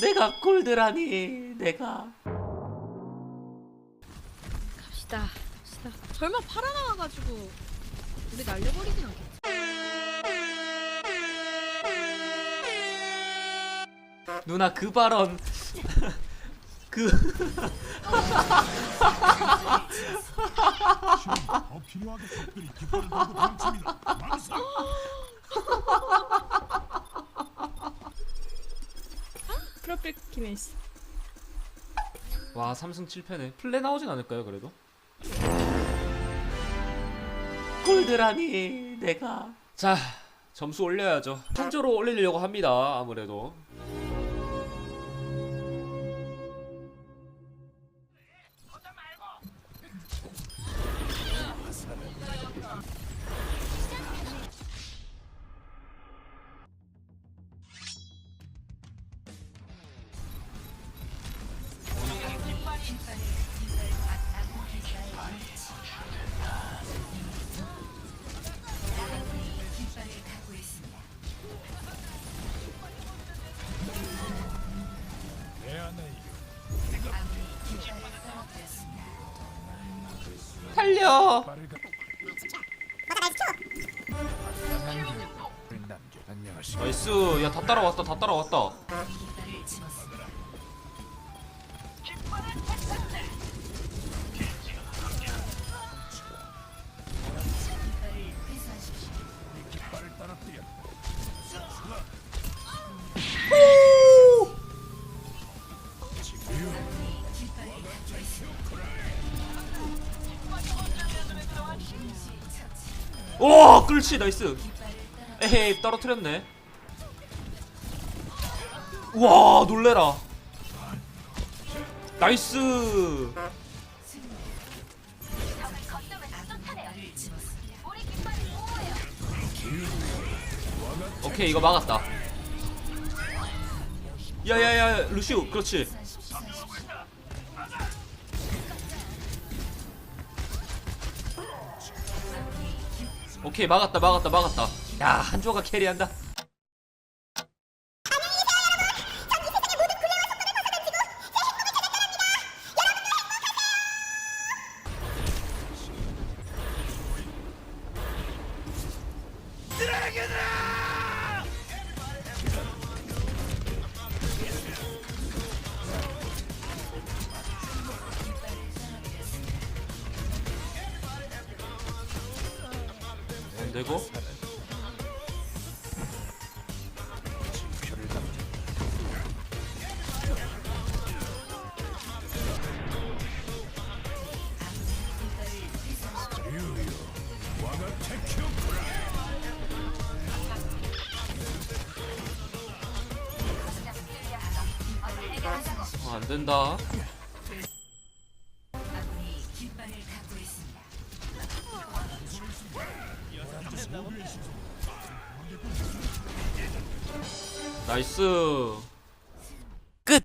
내가 골드라니 내가 갑시다. 갑시다. 설마 팔아나와가지고 우리 날려버리진 않겠지? 누나 그 발언 그 더 필요하게 적들이 깃발을 들고 당칩니다. 망상. 프로필 키메스. 와 삼승 7패네 플레 나오진 않을까요 그래도? 골드라니 내가 자 점수 올려야죠 한조로 올리려고 합니다 아무래도 안녕하십니까. 나이스 야 다 따라왔다 다 따라왔다 오 끌치 나이스. 에헤이 떨어뜨렸네. 우와 놀래라. 나이스. 오케이 이거 막았다. 야야야 루시우 그렇지 오케이 막았다 막았다 막았다. 야 한조가 캐리한다. 안 되고. 어, 안 된다 나이스